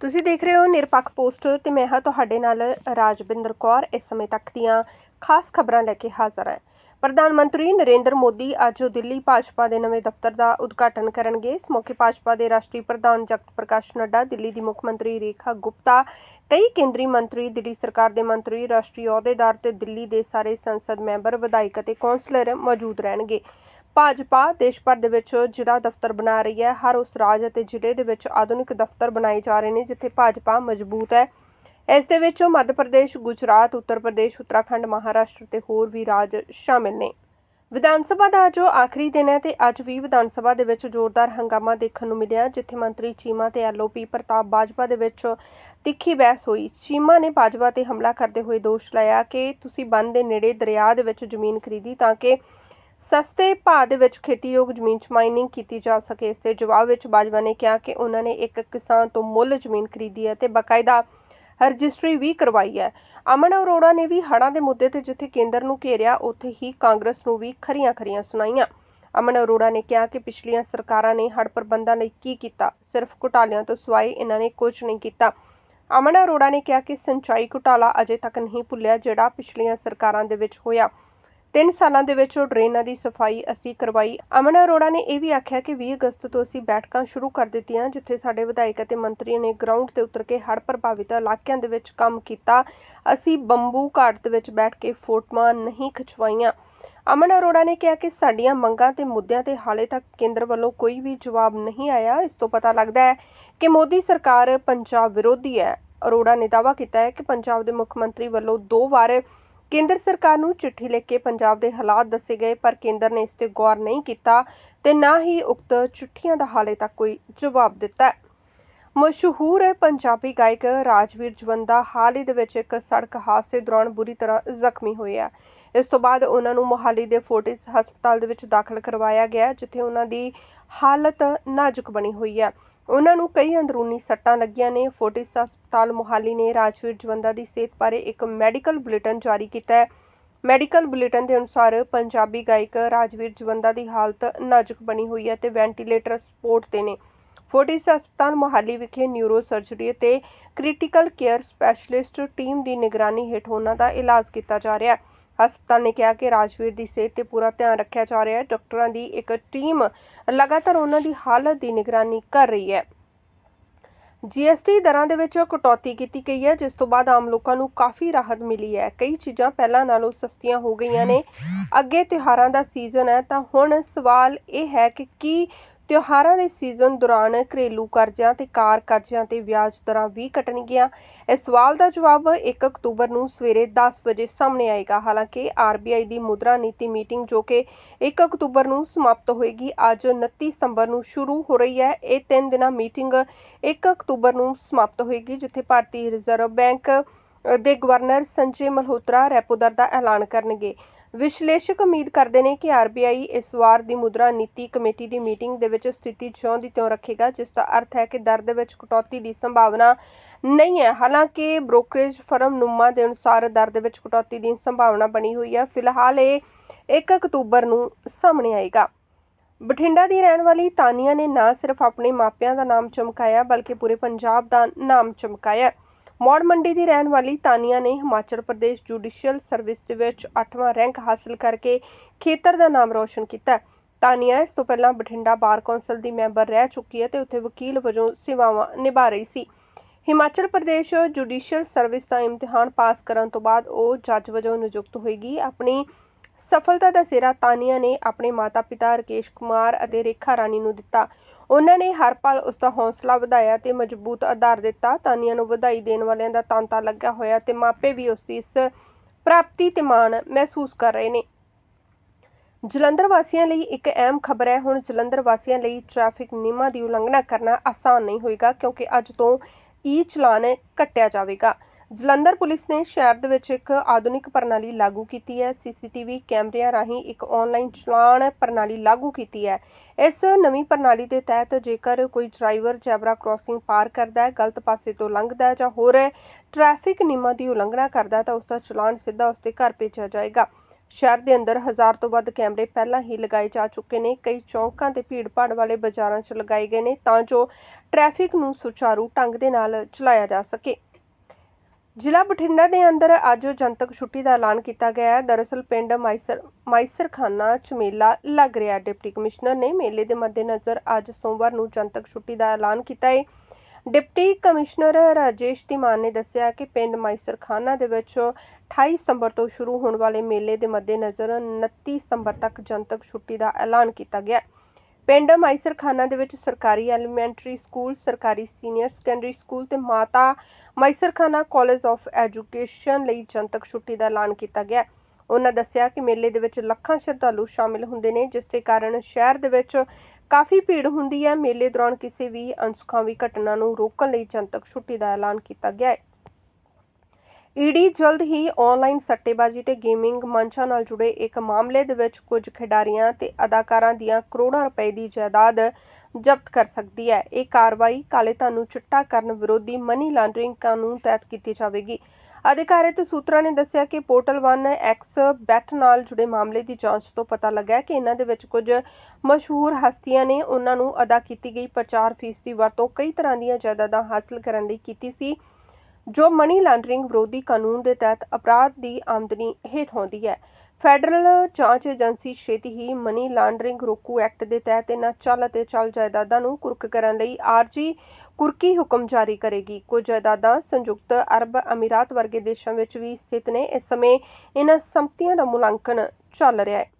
ਤੁਸੀਂ ਦੇਖ ਰਹੇ ਹੋ ਨਿਰਪੱਖ ਪੋਸਟ ਤੇ ਮੈਂ ਹਾਂ ਤੁਹਾਡੇ ਨਾਲ ਰਾਜਵਿੰਦਰ ਕੌਰ। ਇਸ ਸਮੇਂ ਤੱਕ ਦੀਆਂ ਖਾਸ ਖਬਰਾਂ ਲੈ ਕੇ ਹਾਜ਼ਰ ਹਾਂ। ਪ੍ਰਧਾਨ ਮੰਤਰੀ ਨਰਿੰਦਰ ਮੋਦੀ ਅੱਜ ਦਿੱਲੀ ਭਾਜਪਾ ਦੇ ਨਵੇਂ ਦਫ਼ਤਰ ਦਾ ਉਦਘਾਟਨ ਕਰਨਗੇ। ਇਸ ਮੌਕੇ ਭਾਜਪਾ ਦੇ ਰਾਸ਼ਟਰੀ ਪ੍ਰਧਾਨ ਜਗਤ ਪ੍ਰਕਾਸ਼ ਨੱਡਾ, ਦਿੱਲੀ ਦੀ ਮੁੱਖ ਮੰਤਰੀ ਰੇਖਾ ਗੁਪਤਾ, ਕਈ ਕੇਂਦਰੀ ਮੰਤਰੀ, ਦਿੱਲੀ ਸਰਕਾਰ ਦੇ ਮੰਤਰੀ, ਰਾਸ਼ਟਰੀ ਅਹੁਦੇਦਾਰ ਤੇ ਦਿੱਲੀ ਦੇ ਸਾਰੇ ਸੰਸਦ ਮੈਂਬਰ, ਵਿਧਾਇਕ ਅਤੇ ਕੌਂਸਲਰ ਮੌਜੂਦ ਰਹਿਣਗੇ। ਭਾਜਪਾ ਦੇਸ਼ ਭਰ ਦੇ ਵਿੱਚ ਜ਼ਿਲ੍ਹਾ ਦਫ਼ਤਰ ਬਣਾ ਰਹੀ ਹੈ। ਹਰ ਉਸ ਰਾਜ ਅਤੇ ਜ਼ਿਲ੍ਹੇ ਦੇ ਵਿੱਚ ਆਧੁਨਿਕ ਦਫ਼ਤਰ ਬਣਾਏ ਜਾ ਰਹੇ ਨੇ, ਜਿੱਥੇ ਭਾਜਪਾ ਮਜ਼ਬੂਤ ਹੈ। ਇਸ ਦੇ ਵਿੱਚ ਮੱਧ ਪ੍ਰਦੇਸ਼, ਗੁਜਰਾਤ, ਉੱਤਰ ਪ੍ਰਦੇਸ਼, ਉੱਤਰਾਖੰਡ, ਮਹਾਰਾਸ਼ਟਰ ਤੇ ਹੋਰ ਵੀ ਰਾਜ ਸ਼ਾਮਿਲ ਨੇ। ਵਿਧਾਨ ਸਭਾ ਦਾ ਅੱਜ ਆਖਰੀ ਦਿਨ ਹੈ ਤੇ ਅੱਜ ਵੀ ਵਿਧਾਨ ਸਭਾ ਦੇ ਵਿੱਚ ਜ਼ੋਰਦਾਰ ਹੰਗਾਮਾ ਦੇਖਣ ਨੂੰ ਮਿਲਿਆ, ਜਿੱਥੇ ਮੰਤਰੀ ਚੀਮਾ ਤੇ ਐਲਓਪੀ ਪ੍ਰਤਾਪ ਬਾਜਵਾ ਦੇ ਵਿੱਚ ਤਿੱਖੀ ਬਹਿਸ ਹੋਈ। ਚੀਮਾ ਨੇ ਬਾਜਵਾ ਤੇ ਹਮਲਾ ਕਰਦੇ ਹੋਏ ਦੋਸ਼ ਲਾਇਆ ਕਿ ਤੁਸੀਂ ਬੰਨ ਦੇ ਨੇੜੇ ਦਰਿਆ ਦੇ ਵਿੱਚ ਜ਼ਮੀਨ ਖਰੀਦੀ ਤਾਂ ਕਿ ਸਸਤੇ ਭਾਅ ਦੇ ਵਿੱਚ ਖੇਤੀਯੋਗ ਜ਼ਮੀਨ 'ਚ ਮਾਈਨਿੰਗ ਕੀਤੀ ਜਾ ਸਕੇ। ਇਸ ਦੇ ਜਵਾਬ ਵਿੱਚ ਬਾਜਵਾ ਨੇ ਕਿਹਾ ਕਿ ਉਹਨਾਂ ਨੇ ਇੱਕ ਕਿਸਾਨ ਤੋਂ ਮੁੱਲ ਜ਼ਮੀਨ ਖਰੀਦੀ ਹੈ ਤੇ ਬਕਾਇਦਾ ਰਜਿਸਟਰੀ ਵੀ ਕਰਵਾਈ ਹੈ। ਅਮਨ ਅਰੋੜਾ ਨੇ ਵੀ ਹੜ੍ਹਾਂ ਦੇ ਮੁੱਦੇ ਤੇ ਜਿੱਥੇ ਕੇਂਦਰ ਨੂੰ ਘੇਰਿਆ, ਉੱਥੇ ਹੀ ਕਾਂਗਰਸ ਨੂੰ ਵੀ ਖਰੀਆਂ ਖਰੀਆਂ ਸੁਣਾਈਆਂ। ਅਮਨ ਅਰੋੜਾ ਨੇ ਕਿਹਾ ਕਿ ਪਿਛਲੀਆਂ ਸਰਕਾਰਾਂ ਨੇ ਹੜ੍ਹ ਪ੍ਰਬੰਧਾਂ ਲਈ ਕੀ ਕੀਤਾ? ਸਿਰਫ ਘੁਟਾਲਿਆਂ ਤੋਂ ਸਿਵਾਏ ਇਹਨਾਂ ਨੇ ਕੁਝ ਨਹੀਂ ਕੀਤਾ। ਅਮਨ ਅਰੋੜਾ ਨੇ ਕਿਹਾ ਕਿ ਸਿੰਚਾਈ ਘੁਟਾਲਾ ਅਜੇ ਤੱਕ ਨਹੀਂ ਭੁੱਲਿਆ ਜਿਹੜਾ ਪਿਛਲੀਆਂ ਸਰਕਾਰਾਂ ਦੇ ਵਿੱਚ ਹੋਇਆ। ਤਿੰਨ ਸਾਲਾਂ ਦੇ ਵਿੱਚ ਉਹ ਡਰੇਨਾਂ ਦੀ ਸਫ਼ਾਈ ਅਸੀਂ ਕਰਵਾਈ। ਅਮਨ ਅਰੋੜਾ ਨੇ ਇਹ ਵੀ ਆਖਿਆ ਕਿ 20 ਅਗਸਤ ਤੋਂ ਅਸੀਂ ਬੈਠਕਾਂ ਸ਼ੁਰੂ ਕਰ ਦਿੱਤੀਆਂ, ਜਿੱਥੇ ਸਾਡੇ ਵਿਧਾਇਕ ਅਤੇ ਮੰਤਰੀਆਂ ਨੇ ਗਰਾਊਂਡ ਤੇ ਉਤਰ ਕੇ ਹੜ੍ਹ ਪ੍ਰਭਾਵਿਤ ਇਲਾਕਿਆਂ ਦੇ ਵਿੱਚ ਕੰਮ ਕੀਤਾ। ਅਸੀਂ ਬੰਬੂ ਘਾਟ ਦੇ ਵਿੱਚ ਬੈਠ ਕੇ ਫੋਟੋਆਂ ਨਹੀਂ ਖਿਚਵਾਈਆਂ। ਅਮਨ ਅਰੋੜਾ ਨੇ ਕਿਹਾ ਕਿ ਸਾਡੀਆਂ ਮੰਗਾਂ ਤੇ ਮੁੱਦਿਆਂ ਤੇ ਹਾਲੇ ਤੱਕ ਕੇਂਦਰ ਵੱਲੋਂ ਕੋਈ ਵੀ ਜਵਾਬ ਨਹੀਂ ਆਇਆ। ਇਸ ਤੋਂ ਪਤਾ ਲੱਗਦਾ ਹੈ ਕਿ ਮੋਦੀ ਸਰਕਾਰ ਪੰਜਾਬ ਵਿਰੋਧੀ ਹੈ। ਅਰੋੜਾ ਨੇ ਦਾਅਵਾ ਕੀਤਾ ਹੈ ਕਿ ਪੰਜਾਬ ਦੇ ਮੁੱਖ ਮੰਤਰੀ ਵੱਲੋਂ ਦੋ ਵਾਰ ਕੇਂਦਰ ਸਰਕਾਰ ਨੂੰ ਚਿੱਠੀ ਲਿਖ ਕੇ ਪੰਜਾਬ ਦੇ ਹਾਲਾਤ ਦੱਸੇ ਗਏ, ਪਰ ਕੇਂਦਰ ਨੇ ਇਸ ਤੇ ਗੌਰ ਨਹੀਂ ਕੀਤਾ ਤੇ ਨਾ ਹੀ ਉਕਤ ਚਿੱਠੀਆਂ ਦਾ ਹਾਲੇ ਤੱਕ ਕੋਈ ਜਵਾਬ ਦਿੱਤਾ ਹੈ। ਮਸ਼ਹੂਰ ਪੰਜਾਬੀ ਗਾਇਕ ਰਾਜਵੀਰ ਜਵੰਦਾ ਹਾਲ ਹੀ ਦੇ ਵਿੱਚ ਇੱਕ ਸੜਕ ਹਾਦਸੇ ਦੌਰਾਨ ਬੁਰੀ ਤਰ੍ਹਾਂ ਜ਼ਖਮੀ ਹੋਏ ਆ ਇਸ ਤੋਂ ਬਾਅਦ ਉਹਨਾਂ ਨੂੰ ਮੋਹਾਲੀ ਦੇ ਫੋਰਟਿਸ ਹਸਪਤਾਲ ਦੇ ਵਿੱਚ ਦਾਖਲ ਕਰਵਾਇਆ ਗਿਆ, ਜਿੱਥੇ ਉਹਨਾਂ ਦੀ ਹਾਲਤ ਨਾਜ਼ੁਕ ਬਣੀ ਹੋਈ ਹੈ। ਉਹਨਾਂ ਨੂੰ ਕਈ ਅੰਦਰੂਨੀ ਸੱਟਾਂ ਲੱਗੀਆਂ ਨੇ। ਫੋਰਟਿਸ ਹਸਪਤਾਲ ਮੋਹਾਲੀ ਨੇ ਰਾਜਵੀਰ ਜਵੰਦਾ ਦੀ ਸਿਹਤ ਬਾਰੇ ਇੱਕ ਮੈਡੀਕਲ ਬੁਲੇਟਿਨ ਜਾਰੀ ਕੀਤਾ ਹੈ। ਮੈਡੀਕਲ ਬੁਲੇਟਿਨ ਦੇ ਅਨੁਸਾਰ ਪੰਜਾਬੀ ਗਾਇਕ ਰਾਜਵੀਰ ਜਵੰਦਾ ਦੀ ਹਾਲਤ ਨਾਜ਼ੁਕ ਬਣੀ ਹੋਈ ਹੈ ਤੇ ਵੈਂਟੀਲੇਟਰ ਸਪੋਰਟ ਤੇ ਨੇ। ਫੋਰਟਿਸ ਹਸਪਤਾਲ ਮੋਹਾਲੀ ਵਿਖੇ ਨਿਊਰੋ ਸਰਜਰੀ ਅਤੇ ਕ੍ਰਿਟੀਕਲ ਕੇਅਰ ਸਪੈਸ਼ਲਿਸਟ ਟੀਮ ਦੀ ਨਿਗਰਾਨੀ ਹੇਠ ਉਹਨਾਂ ਦਾ ਇਲਾਜ ਕੀਤਾ ਜਾ ਰਿਹਾ ਹੈ। ਹਸਪਤਾਲ ਨੇ ਕਿਹਾ ਕਿ ਰਾਜਵੀਰ ਦੀ ਸਿਹਤ ਤੇ ਪੂਰਾ ਧਿਆਨ ਰੱਖਿਆ ਜਾ ਰਿਹਾ ਹੈ। ਡਾਕਟਰਾਂ ਦੀ ਇੱਕ ਟੀਮ ਲਗਾਤਾਰ ਉਹਨਾਂ ਦੀ ਹਾਲਤ ਦੀ ਨਿਗਰਾਨੀ ਕਰ ਰਹੀ ਹੈ। ਜੀਐਸਟੀ ਦਰਾਂ ਦੇ ਵਿੱਚ ਕਟੌਤੀ ਕੀਤੀ ਗਈ ਹੈ, ਜਿਸ ਤੋਂ ਬਾਅਦ ਆਮ ਲੋਕਾਂ ਨੂੰ ਕਾਫੀ ਰਾਹਤ ਮਿਲੀ ਹੈ। ਕਈ ਚੀਜ਼ਾਂ ਪਹਿਲਾਂ ਨਾਲੋਂ ਸਸਤੀਆਂ ਹੋ ਗਈਆਂ ਨੇ। ਅੱਗੇ ਤਿਉਹਾਰਾਂ ਦਾ ਸੀਜ਼ਨ ਹੈ, ਤਾਂ ਹੁਣ ਸਵਾਲ ਇਹ ਹੈ ਕਿ ਕੀ ਤਿਉਹਾਰਾਂ ਦੇ ਸੀਜ਼ਨ ਦੌਰਾਨ ਘਰੇਲੂ ਕਰਜ਼ਿਆਂ ਤੇ ਕਾਰ ਕਰਜ਼ਿਆਂ ਤੇ ਵਿਆਜ ਦਰਾਂ ਵੀ ਘਟਣਗੀਆਂ ਇਸ ਸਵਾਲ ਦਾ ਜਵਾਬ 1 ਅਕਤੂਬਰ ਨੂੰ ਸਵੇਰੇ 10 ਵਜੇ ਸਾਹਮਣੇ ਆਏਗਾ। ਹਾਲਾਂਕਿ ਆਰਬੀਆਈ ਦੀ ਮੁਦਰਾ ਨੀਤੀ ਮੀਟਿੰਗ ਜੋ ਕਿ 1 ਅਕਤੂਬਰ ਨੂੰ ਸਮਾਪਤ ਹੋਏਗੀ, ਅੱਜ 29 ਸਤੰਬਰ ਨੂੰ ਸ਼ੁਰੂ ਹੋ ਰਹੀ ਹੈ। ਇਹ ਤਿੰਨ ਦਿਨਾਂ ਮੀਟਿੰਗ 1 ਅਕਤੂਬਰ ਨੂੰ ਸਮਾਪਤ ਹੋਏਗੀ, ਜਿੱਥੇ ਭਾਰਤੀ ਰਿਜ਼ਰਵ ਬੈਂਕ ਦੇ ਗਵਰਨਰ ਸੰਜੇ ਮਲਹੋਤਰਾ ਰੈਪੋ ਦਰ ਦਾ ਐਲਾਨ ਕਰਨਗੇ। ਵਿਸ਼ਲੇਸ਼ਕ ਉਮੀਦ ਕਰਦੇ ਨੇ ਕਿ ਆਰਬੀਆਈ ਇਸ ਵਾਰ ਦੀ ਮੁਦਰਾ ਨੀਤੀ ਕਮੇਟੀ ਦੀ ਮੀਟਿੰਗ ਦੇ ਵਿੱਚ ਸਥਿਤੀ ਜਿਉਂ ਦੀ ਤਿਉਂ ਰੱਖੇਗਾ, ਜਿਸ ਦਾ ਅਰਥ ਹੈ ਕਿ ਦਰ ਦੇ ਵਿੱਚ ਕਟੌਤੀ ਦੀ ਸੰਭਾਵਨਾ ਨਹੀਂ ਹੈ। ਹਾਲਾਂਕਿ ਬ੍ਰੋਕਰੇਜ ਫਰਮ ਨੁਮਾ ਦੇ ਅਨੁਸਾਰ ਦਰ ਦੇ ਵਿੱਚ ਕਟੌਤੀ ਦੀ ਸੰਭਾਵਨਾ ਬਣੀ ਹੋਈ ਹੈ। ਫਿਲਹਾਲ ਇਹ 1 ਅਕਤੂਬਰ ਨੂੰ ਸਾਹਮਣੇ ਆਏਗਾ। ਬਠਿੰਡਾ ਦੀ ਰਹਿਣ ਵਾਲੀ ਤਾਨੀਆ ਨੇ ਨਾ ਸਿਰਫ ਆਪਣੇ ਮਾਪਿਆਂ ਦਾ ਨਾਮ ਚਮਕਾਇਆ, ਬਲਕਿ ਪੂਰੇ ਪੰਜਾਬ ਦਾ ਨਾਮ ਚਮਕਾਇਆ। ਮੌੜ ਮੰਡੀ ਦੀ ਰਹਿਣ ਵਾਲੀ ਤਾਨੀਆ ਨੇ ਹਿਮਾਚਲ ਪ੍ਰਦੇਸ਼ ਜੁਡੀਸ਼ੀਅਲ ਸਰਵਿਸ ਦੇ ਵਿੱਚ 8ਵਾਂ ਰੈਂਕ ਹਾਸਲ ਕਰਕੇ ਖੇਤਰ ਦਾ ਨਾਮ ਰੌਸ਼ਨ ਕੀਤਾ। ਹੈ। ਤਾਨੀਆ ਇਸ ਤੋਂ ਪਹਿਲਾਂ ਬਠਿੰਡਾ ਬਾਰ ਕੌਂਸਲ ਦੀ ਮੈਂਬਰ ਰਹਿ ਚੁੱਕੀ ਹੈ ਤੇ ਉੱਥੇ ਵਕੀਲ ਵਜੋਂ ਸੇਵਾਵਾਂ ਨਿਭਾ ਰਹੀ ਸੀ। ਹਿਮਾਚਲ ਪ੍ਰਦੇਸ਼ ਜੁਡੀਸ਼ੀਅਲ ਸਰਵਿਸ ਦਾ ਇਮਤਿਹਾਨ ਪਾਸ ਕਰਨ ਤੋਂ ਬਾਅਦ ਉਹ ਜੱਜ ਵਜੋਂ ਨਿਯੁਕਤ ਹੋਏਗੀ। ਆਪਣੀ ਸਫਲਤਾ ਦਾ ਸਿਰਾ ਤਾਨੀਆ ਨੇ ਆਪਣੇ ਮਾਤਾ-ਪਿਤਾ ਰਕੇਸ਼ ਕੁਮਾਰ ਅਤੇ ਰੇਖਾ ਰਾਣੀ ਨੂੰ ਦਿੱਤਾ। ਉਹਨਾਂ ਨੇ ਹਰ ਪਲ ਉਸ ਦਾ ਹੌਸਲਾ ਵਧਾਇਆ ਤੇ ਮਜ਼ਬੂਤ ਆਧਾਰ ਦਿੱਤਾ। ਤਾਨੀਆ ਨੂੰ ਵਧਾਈ ਦੇਣ ਵਾਲਿਆਂ ਦਾ ਤਾਂਤਾ ਲੱਗਾ ਹੋਇਆ ਤੇ ਮਾਪੇ ਵੀ ਉਸ ਦੀ ਇਸ ਪ੍ਰਾਪਤੀ ਤੇ ਮਾਣ ਮਹਿਸੂਸ ਕਰ ਰਹੇ ਨੇ। ਜਲੰਧਰ ਵਾਸੀਆਂ ਲਈ ਇੱਕ ਅਹਿਮ ਖਬਰ ਹੈ। ਹੁਣ ਜਲੰਧਰ ਵਾਸੀਆਂ ਲਈ ਟ੍ਰੈਫਿਕ ਨਿਯਮਾਂ ਦੀ ਉਲੰਘਣਾ ਕਰਨਾ ਆਸਾਨ ਨਹੀਂ ਹੋਏਗਾ ਕਿਉਂਕਿ ਅੱਜ ਤੋਂ ਈ ਚਲਾਨ ਕੱਟਿਆ ਜਾਵੇਗਾ। ਜਲੰਧਰ ਪੁਲਿਸ ਨੇ ਸ਼ਹਿਰ ਦੇ ਵਿੱਚ ਇੱਕ ਆਧੁਨਿਕ ਪ੍ਰਣਾਲੀ ਲਾਗੂ ਕੀਤੀ ਹੈ। ਸੀਸੀਟੀਵੀ ਕੈਮਰਿਆਂ ਰਾਹੀਂ ਇੱਕ ਆਨਲਾਈਨ ਚਲਾਨ ਪ੍ਰਣਾਲੀ ਲਾਗੂ ਕੀਤੀ ਹੈ। ਇਸ ਨਵੀਂ ਪ੍ਰਣਾਲੀ ਦੇ ਤਹਿਤ ਜੇਕਰ ਕੋਈ ਡਰਾਈਵਰ ਜ਼ੈਬਰਾ ਕ੍ਰਾਸਿੰਗ ਪਾਰ ਕਰਦਾ ਹੈ, ਗਲਤ ਪਾਸੇ ਤੋਂ ਲੰਘਦਾ ਹੈ ਜਾਂ ਹੋਰ ਟ੍ਰੈਫਿਕ ਨਿਯਮਾਂ ਦੀ ਉਲੰਘਣਾ ਕਰਦਾ ਤਾਂ ਉਸ ਦਾ ਚਲਾਨ ਸਿੱਧਾ ਉਸ ਦੇ ਘਰ ਭੇਜਿਆ ਜਾਏਗਾ। ਸ਼ਹਿਰ ਦੇ ਅੰਦਰ ਹਜ਼ਾਰ ਤੋਂ ਵੱਧ ਕੈਮਰੇ ਪਹਿਲਾਂ ਹੀ ਲਗਾਏ ਜਾ ਚੁੱਕੇ ਨੇ। ਕਈ ਚੌਂਕਾਂ ਤੇ ਭੀੜ-ਭਾੜ ਵਾਲੇ ਬਾਜ਼ਾਰਾਂ 'ਚ ਲਗਾਏ ਗਏ ਨੇ, ਤਾਂ ਜੋ ਟ੍ਰੈਫਿਕ ਨੂੰ ਸੁਚਾਰੂ ਢੰਗ ਦੇ ਨਾਲ ਚਲਾਇਆ ਜਾ ਸਕੇ। ਜ਼ਿਲ੍ਹਾ ਬਠਿੰਡਾ ਦੇ ਅੰਦਰ ਅੱਜ ਜਨਤਕ ਛੁੱਟੀ ਦਾ ਐਲਾਨ ਕੀਤਾ ਗਿਆ ਹੈ। ਦਰਅਸਲ ਪਿੰਡ ਮਾਈਸਰ ਮਾਈਸਰਖਾਨਾ ਚ ਮੇਲਾ ਲੱਗ ਰਿਹਾ ਹੈ। ਡਿਪਟੀ ਕਮਿਸ਼ਨਰ ਨੇ ਮੇਲੇ ਦੇ ਮੱਦੇਨਜ਼ਰ ਅੱਜ ਸੋਮਵਾਰ ਨੂੰ ਜਨਤਕ ਛੁੱਟੀ ਦਾ ਐਲਾਨ ਕੀਤਾ ਹੈ। ਡਿਪਟੀ ਕਮਿਸ਼ਨਰ ਰਾਜੇਸ਼ ਧੀਮਾਨ ਨੇ ਦੱਸਿਆ ਕਿ ਪਿੰਡ ਮਾਈਸਰਖਾਨਾ ਦੇ ਵਿੱਚ 28 ਸਤੰਬਰ ਤੋਂ ਸ਼ੁਰੂ ਹੋਣ ਵਾਲੇ ਮੇਲੇ ਦੇ ਮੱਦੇਨਜ਼ਰ 29 ਸਤੰਬਰ ਤੱਕ ਜਨਤਕ ਛੁੱਟੀ ਦਾ ਐਲਾਨ ਕੀਤਾ ਗਿਆ ਹੈ। ਪਿੰਡ ਮਾਈਸਰਖਾਨਾ ਦੇ ਵਿੱਚ ਸਰਕਾਰੀ ਐਲੀਮੈਂਟਰੀ ਸਕੂਲ, ਸਰਕਾਰੀ ਸੀਨੀਅਰ ਸੈਕੰਡਰੀ ਸਕੂਲ ਤੇ ਮਾਤਾ ਮਾਈਸਰਖਾਨਾ ਕਾਲਜ ਆਫ ਐਜੂਕੇਸ਼ਨ ਲਈ ਜਨਤਕ ਛੁੱਟੀ ਦਾ ਐਲਾਨ ਕੀਤਾ ਗਿਆ। ਉਹਨਾਂ ਦੱਸਿਆ ਕਿ ਮੇਲੇ ਦੇ ਵਿੱਚ ਲੱਖਾਂ ਸ਼ਰਧਾਲੂ ਸ਼ਾਮਿਲ ਹੁੰਦੇ ਨੇ, ਜਿਸ ਦੇ ਕਾਰਨ ਸ਼ਹਿਰ ਦੇ ਵਿੱਚ ਕਾਫੀ ਭੀੜ ਹੁੰਦੀ ਹੈ। ਮੇਲੇ ਦੌਰਾਨ ਕਿਸੇ ਵੀ ਅਨਸੁਖਾਵੀ ਘਟਨਾ ਨੂੰ ਰੋਕਣ ਲਈ ਜਨਤਕ ਛੁੱਟੀ ਦਾ ਐਲਾਨ ਕੀਤਾ ਗਿਆ ਹੈ। ਈਡੀ ਜਲਦ ਹੀ ਆਨਲਾਈਨ ਸੱਟੇਬਾਜ਼ੀ ਤੇ ਗੇਮਿੰਗ ਮੰਚਾਂ ਨਾਲ ਜੁੜੇ ਇੱਕ ਮਾਮਲੇ ਦੇ ਵਿੱਚ ਕੁਝ ਖਿਡਾਰੀਆਂ ਤੇ ਅਦਾਕਾਰਾਂ ਦੀਆਂ ਕਰੋੜਾਂ ਰੁਪਏ ਦੀ ਜਾਇਦਾਦ ਜ਼ਬਤ ਕਰ ਸਕਦੀ ਹੈ। ਇਹ ਕਾਰਵਾਈ ਕਾਲੇ ਧਨ ਨੂੰ ਚਿੱਟਾ ਕਰਨ ਵਿਰੋਧੀ ਮਨੀ ਲਾਂਡਰਿੰਗ ਕਾਨੂੰਨ ਤਹਿਤ ਕੀਤੀ ਜਾਵੇਗੀ। ਅਧਿਕਾਰਿਤ ਸੂਤਰਾਂ ਨੇ ਦੱਸਿਆ ਕਿ ਪੋਰਟਲ 1 ਐਕਸ ਬੈਟ ਨਾਲ ਜੁੜੇ ਮਾਮਲੇ ਦੀ ਜਾਂਚ ਤੋਂ ਪਤਾ ਲੱਗਾ ਕਿ ਇਹਨਾਂ ਦੇ ਵਿੱਚ ਕੁਝ ਮਸ਼ਹੂਰ ਹਸਤੀਆਂ ਨੇ ਉਹਨਾਂ ਨੂੰ ਅਦਾ ਕੀਤੀ ਗਈ 50% ਦੀ ਵਰਤੋਂ ਕਈ ਤਰ੍ਹਾਂ ਦੀਆਂ ਜਾਇਦਾਦਾਂ ਹਾਸਲ ਕਰਨ ਲਈ ਕੀਤੀ ਸੀ। ਜੋ ਮਨੀ ਲਾਂਡਰਿੰਗ ਵਿਰੋਧੀ ਕਾਨੂੰਨ ਦੇ ਤਹਿਤ ਅਪਰਾਧ ਦੀ ਆਮਦਨੀ ਹੇਠ ਆਉਂਦੀ ਹੈ। ਫੈਡਰਲ ਜਾਂਚ ਏਜੰਸੀ ਛੇਤੀ ਹੀ ਮਨੀ ਲਾਂਡਰਿੰਗ ਰੋਕੂ ਐਕਟ ਦੇ ਤਹਿਤ ਇਹਨਾਂ ਚੱਲ ਅਤੇ ਚੱਲ ਜਾਇਦਾਦਾਂ ਨੂੰ ਕੁਰਕ ਕਰਨ ਲਈ ਆਰਜੀ ਕੁਰਕੀ ਹੁਕਮ ਜਾਰੀ ਕਰੇਗੀ। ਕੁਝ ਜਾਇਦਾਦਾਂ ਸੰਯੁਕਤ ਅਰਬ ਅਮੀਰਾਤ ਵਰਗੇ ਦੇਸ਼ਾਂ ਵਿੱਚ ਵੀ ਸਥਿਤ ਨੇ। ਇਸ ਸਮੇਂ ਇਹਨਾਂ ਸੰਪਤੀਆਂ ਦਾ ਮੁਲਾਂਕਣ ਚੱਲ ਰਿਹਾ ਹੈ।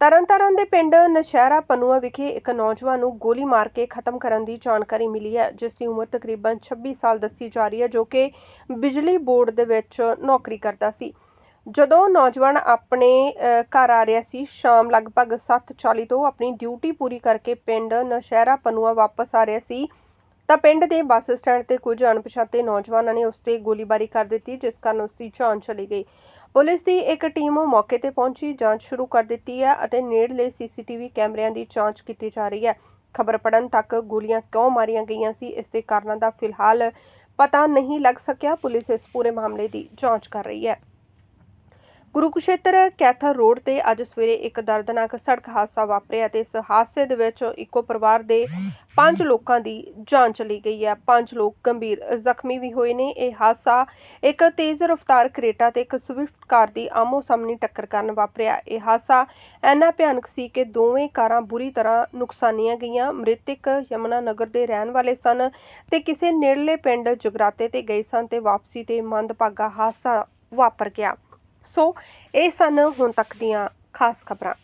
ਤਰਨਤਾਰਨ ਦੇ ਪਿੰਡ ਨਸ਼ਹਿਰਾ ਪਨੂਆ ਵਿਖੇ ਇੱਕ ਨੌਜਵਾਨ ਨੂੰ ਗੋਲੀ ਮਾਰ ਕੇ ਖਤਮ ਕਰਨ ਦੀ ਜਾਣਕਾਰੀ ਮਿਲੀ ਹੈ, ਜਿਸ ਦੀ ਉਮਰ ਤਕਰੀਬਨ 26 ਸਾਲ ਦੱਸੀ ਜਾ ਰਹੀ ਹੈ, ਜੋ ਕਿ ਬਿਜਲੀ ਬੋਰਡ ਦੇ ਵਿੱਚ ਨੌਕਰੀ ਕਰਦਾ ਸੀ। ਜਦੋਂ ਨੌਜਵਾਨ ਆਪਣੇ ਘਰ ਆ ਰਿਹਾ ਸੀ, ਸ਼ਾਮ ਲਗਭਗ 7:40 ਤੋਂ ਆਪਣੀ ਡਿਊਟੀ ਪੂਰੀ ਕਰਕੇ ਪਿੰਡ ਨਸ਼ਹਿਰਾ ਪਨੂਆ ਵਾਪਸ ਆ ਰਿਹਾ ਸੀ, ਤਾਂ ਪਿੰਡ ਦੇ ਬੱਸ ਸਟੈਂਡ ਤੇ ਕੁਝ ਅਣਪਛਾਤੇ ਨੌਜਵਾਨਾਂ ਨੇ ਉਸ ਤੇ ਗੋਲੀਬਾਰੀ ਕਰ ਦਿੱਤੀ, ਜਿਸ ਕਾਰਨ ਉਸ ਦੀ ਜਾਨ ਚਲੀ ਗਈ। ਪੁਲਿਸ ਦੀ ਇੱਕ ਟੀਮ ਮੌਕੇ ਤੇ ਪਹੁੰਚੀ, ਜਾਂਚ ਸ਼ੁਰੂ ਕਰ ਦਿੱਤੀ ਹੈ ਅਤੇ ਨੇੜਲੇ ਸੀਸੀਟੀਵੀ ਕੈਮਰਿਆਂ ਦੀ ਜਾਂਚ ਕੀਤੀ ਜਾ ਰਹੀ ਹੈ। ਖਬਰ ਪੜਨ ਤੱਕ ਗੋਲੀਆਂ ਕਿਉਂ ਮਾਰੀਆਂ ਗਈਆਂ ਸੀ, ਇਸ ਦੇ ਕਾਰਨਾਂ ਦਾ ਫਿਲਹਾਲ ਪਤਾ ਨਹੀਂ ਲੱਗ ਸਕਿਆ। ਪੁਲਿਸ ਇਸ ਪੂਰੇ ਮਾਮਲੇ ਦੀ ਜਾਂਚ ਕਰ ਰਹੀ ਹੈ। ਕੁਰੂਕਸ਼ੇਤਰ ਕੈਥਰ ਰੋਡ ਤੇ ਅੱਜ ਸਵੇਰੇ ਇੱਕ ਦਰਦਨਾਕ ਸੜਕ ਹਾਦਸਾ ਵਾਪਰਿਆ ਅਤੇ ਇਸ ਹਾਦਸੇ ਦੇ ਵਿੱਚ ਇੱਕੋ ਪਰਿਵਾਰ ਦੇ ਪੰਜ ਲੋਕਾਂ ਦੀ ਜਾਨ ਚਲੀ ਗਈ ਹੈ। ਪੰਜ ਲੋਕ ਗੰਭੀਰ ਜ਼ਖਮੀ ਵੀ ਹੋਏ ਨੇ। ਇਹ ਹਾਦਸਾ ਇੱਕ ਤੇਜ਼ ਰਫ਼ਤਾਰ ਕਰੇਟਾ ਤੇ ਇੱਕ ਸਵਿਫਟ ਕਾਰ ਦੀ ਆਮੋ ਸਾਹਮਣੀ ਟੱਕਰ ਕਾਰਨ ਵਾਪਰਿਆ। ਇਹ ਹਾਦਸਾ ਇੰਨਾ ਭਿਆਨਕ ਸੀ ਕਿ ਦੋਵੇਂ ਕਾਰਾਂ ਬੁਰੀ ਤਰ੍ਹਾਂ ਨੁਕਸਾਨੀਆਂ ਗਈਆਂ। ਮ੍ਰਿਤਕ ਯਮਨਾ ਨਗਰ ਦੇ ਰਹਿਣ ਵਾਲੇ ਸਨ ਤੇ ਕਿਸੇ ਨੇੜਲੇ ਪਿੰਡ ਜਗਰਾਤੇ ਤੇ ਗਏ ਸਨ ਤੇ ਵਾਪਸੀ ਤੇ ਮੰਦਭਾਗਾ ਹਾਦਸਾ ਵਾਪਰ ਗਿਆ। ਸੋ ਇਹ ਸਨ ਹੁਣ ਤੱਕ ਦੀਆਂ ਖਾਸ ਖਬਰਾਂ।